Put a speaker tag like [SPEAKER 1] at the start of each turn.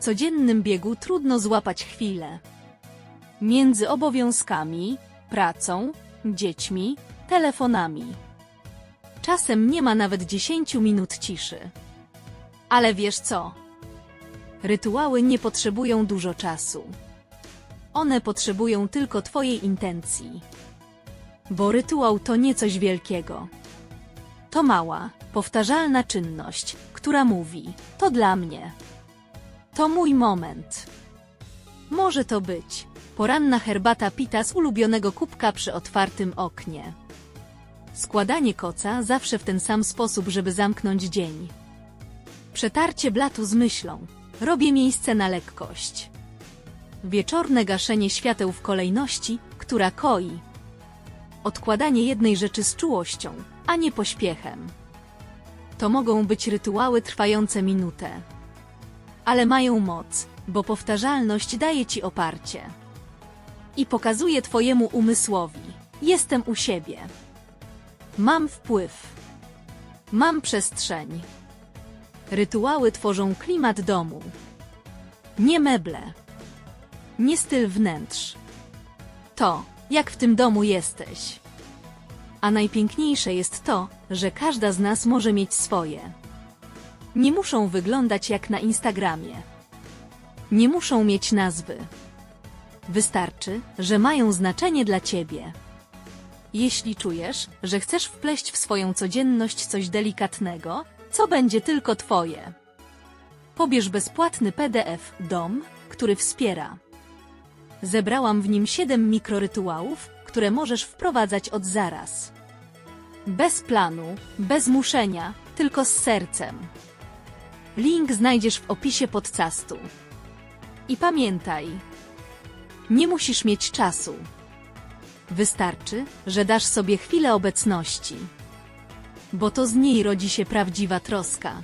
[SPEAKER 1] codziennym biegu trudno złapać chwilę. Między obowiązkami, pracą, dziećmi, telefonami. Czasem nie ma nawet 10 minut ciszy. Ale wiesz co? Rytuały nie potrzebują dużo czasu. One potrzebują tylko Twojej intencji. Bo rytuał to nie coś wielkiego. To mała, powtarzalna czynność, która mówi: To dla mnie. To mój moment. Może to być poranna herbata pita z ulubionego kubka przy otwartym oknie. Składanie koca zawsze w ten sam sposób, żeby zamknąć dzień. Przetarcie blatu z myślą. Robię miejsce na lekkość. Wieczorne gaszenie świateł w kolejności, która koi. Odkładanie jednej rzeczy z czułością, a nie pośpiechem. To mogą być rytuały trwające minutę. Ale mają moc, bo powtarzalność daje ci oparcie. I pokazuje twojemu umysłowi: jestem u siebie. Mam wpływ. Mam przestrzeń. Rytuały tworzą klimat domu. Nie meble. Nie styl wnętrz. To, jak w tym domu jesteś. A najpiękniejsze jest to, że każda z nas może mieć swoje. Nie muszą wyglądać jak na Instagramie. Nie muszą mieć nazwy. Wystarczy, że mają znaczenie dla ciebie. Jeśli czujesz, że chcesz wpleść w swoją codzienność coś delikatnego, co będzie tylko twoje. Pobierz bezpłatny PDF Dom, który wspiera. Zebrałam w nim 7 mikrorytuałów, które możesz wprowadzać od zaraz. Bez planu, bez muszenia, tylko z sercem. Link znajdziesz w opisie podcastu. I pamiętaj, nie musisz mieć czasu. Wystarczy, że dasz sobie chwilę obecności. Bo to z niej rodzi się prawdziwa troska.